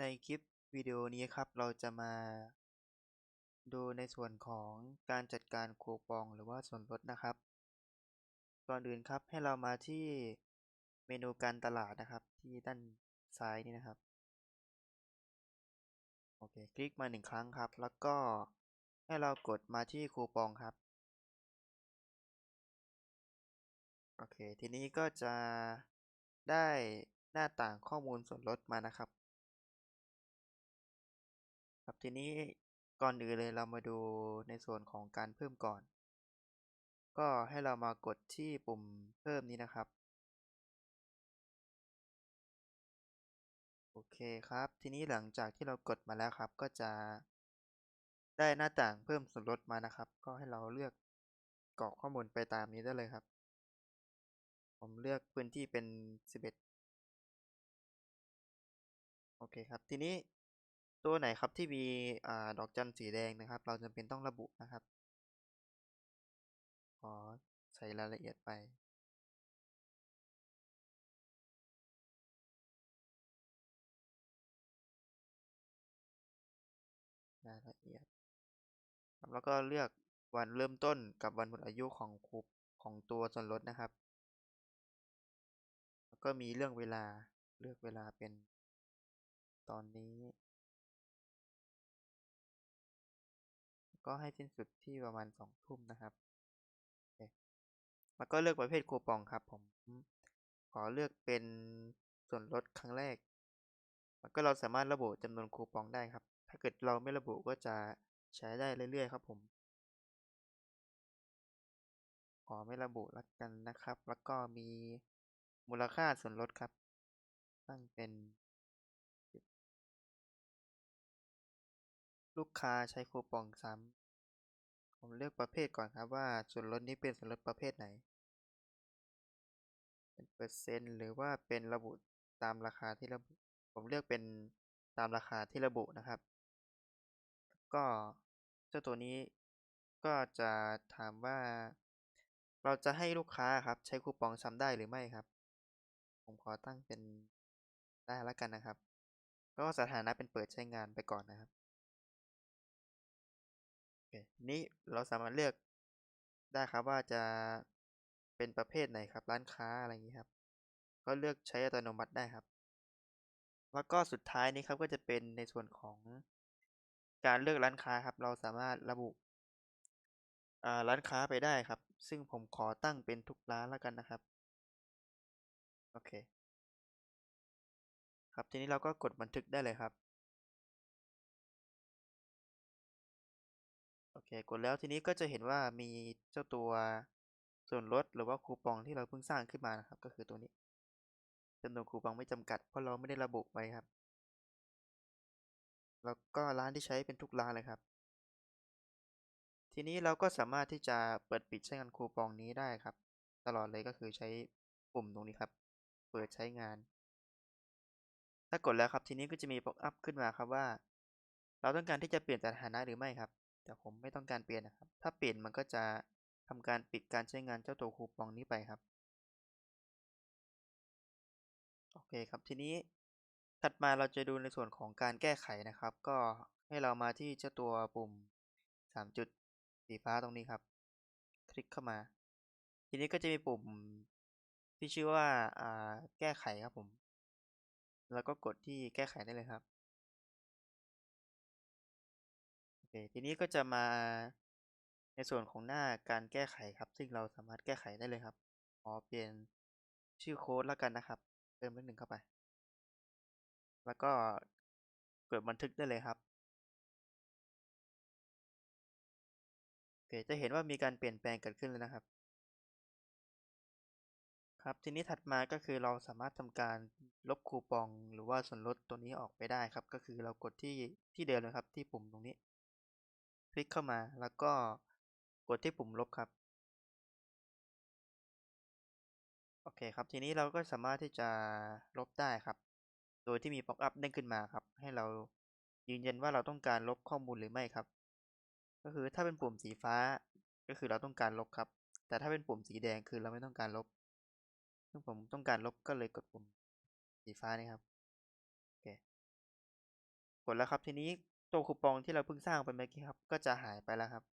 ในคลิปวิดีโอนี้ครับ เราจะมา ดูในส่วนของการจัดการคูปองหรือว่าส่วนลดนะครับ ก่อนอื่นครับให้เรามาที่เมนูการตลาดนะครับ ที่ด้านซ้ายนี่นะครับ โอเค คลิกมาหนึ่งครั้งครับ แล้วก็ให้เรากดมาที่คูปองครับ โอเค ทีนี้ก็จะได้หน้าต่างข้อมูลส่วนลดมานะครับ ครับทีนี้ก่อนอื่นเลยเรามาดูในส่วนของการเพิ่มก่อน ก็ให้เรามากดที่ปุ่มเพิ่มนี้นะครับ โอเคครับ ทีนี้หลังจากที่เรากดมาแล้วครับ ก็จะได้หน้าต่างเพิ่มส่วนลดมานะครับ ก็ให้เราเลือกกรอกข้อมูลไปตามนี้ได้เลยครับ ผมเลือกพื้นที่เป็น 11 โอเคครับ ทีนี้ ตัวไหนครับที่มีอ่าดอกจันสีแดงนะครับ เราจำเป็นต้องระบุนะครับขอใส่รายละเอียดไปรายละเอียดครับแล้วก็เลือกวันเริ่มต้นกับวันหมดอายุของคูปของตัวส่วนลดนะครับ แล้วก็มีเรื่องเวลาเลือกเวลาเป็นตอนนี้ ก็ให้สิ้นสุดที่ประมาณสองทุ่มนะครับโอเคแล้วก็เลือกประเภทคูปองครับ ผมขอเลือกเป็นส่วนลดครั้งแรก แล้วก็เราสามารถระบุจำนวนคูปองได้ครับ ถ้าเกิดเราไม่ระบุก็จะใช้ได้เรื่อยๆครับผม ขอไม่ระบุแล้วกันนะครับ แล้วก็มีมูลค่าส่วนลดครับ ตั้งเป็น ลูกค้าใช้คูปองซ้ำ ผมเลือกประเภทก่อนครับว่าส่วนลดนี้เป็นส่วนลดประเภทไหน เป็นเปอร์เซ็นต์หรือว่าเป็นระบุตามราคาที่ระบุ ผมเลือกเป็นตามราคาที่ระบุนะครับ ก็เจ้าตัวนี้ก็จะถามว่า เราจะให้ลูกค้าครับใช้คูปองซ้ำได้หรือไม่ครับ ผมขอตั้งเป็นได้แล้วกันนะครับ ก็สถานะเป็นเปิดใช้งานไปก่อนนะครับ นี้เราสามารถเลือกได้ครับว่าจะเป็นประเภทไหนครับ ร้านค้าอะไรอย่างนี้ครับ ก็เลือกใช้อัตโนมัติได้ครับ แล้วก็สุดท้ายนี้ครับก็จะเป็นในส่วนของการเลือกร้านค้าครับ เราสามารถระบุร้านค้าไปได้ครับ ซึ่งผมขอตั้งเป็นทุกร้านแล้วกันนะครับ โอเค ครับทีนี้เราก็กดบันทึกได้เลยครับ เคกดแล้วทีนี้ก็จะเห็นว่ามีเจ้าตัวส่วนลดหรือว่าคูปองที่เราเพิ่งสร้างขึ้นมานะครับ ก็คือตัวนี้จำนวนคูปองไม่จำกัด เพราะเราไม่ได้ระบุไว้ครับ แล้วก็ร้านที่ใช้เป็นทุกร้านเลยครับ ทีนี้เราก็สามารถที่จะเปิดปิดใช้งานคูปองนี้ได้ครับ ตลอดเลยก็คือใช้ปุ่มตรงนี้ครับ เปิดใช้งาน ถ้ากดแล้วครับทีนี้ก็จะมีป๊อปอัพขึ้นมาครับว่า เราต้องการที่จะเปลี่ยนสถานะหรือไม่ครับ แต่ผมไม่ต้องการเปลี่ยนนะครับ ถ้าเปลี่ยนมันก็จะทำการปิดการใช้งานเจ้าตัวคูปองนี้ไปครับ โอเคครับ ทีนี้ถัดมาเราจะดูในส่วนของการแก้ไขนะครับ ก็ให้เรามาที่เจ้าตัวปุ่มสามจุดสีฟ้าตรงนี้ครับ คลิกเข้ามา ทีนี้ก็จะมีปุ่มที่ชื่อว่าแก้ไขครับผม แล้วก็กดที่แก้ไขได้เลยครับ คทีนี้ก็จะมาในส่วนของหน้าการแก้ไขครับ ซึ่งเราสามารถแก้ไขได้เลยครับขอเปลี่ยนชื่อโค้ดแล้วกันนะครับ เติมเลขหนึ่งเข้าไป แล้วก็กดบันทึกได้เลยครับโอเคจะเห็นว่ามีการเปลี่ยนแปลงเกิดขึ้นเลยนะครับ ครับทีนี้ถัดมาก็คือเราสามารถทำการลบคูปองหรือว่าส่วนลดตัวนี้ออกไปได้ครับ ก็คือเรากดที่ที่เดิมเลยครับที่ปุ่มตรงนี้ คลิกเข้ามาแล้วก็กดที่ปุ่มลบครับ โอเคครับ ทีนี้เราก็สามารถที่จะลบได้ครับ โดยที่มีป๊อปอัพเด้งขึ้นมาครับ ให้เรายืนยันว่าเราต้องการลบข้อมูลหรือไม่ครับ ก็คือถ้าเป็นปุ่มสีฟ้าก็คือเราต้องการลบครับ แต่ถ้าเป็นปุ่มสีแดงคือเราไม่ต้องการลบซึ่งผมต้องการลบก็เลยกดปุ่มสีฟ้านี่ครับ โอเค กดแล้วครับทีนี้ ตัวคูปองที่เราเพิ่งสร้างไปเมื่อกี้ครับ ก็จะหายไปแล้วครับ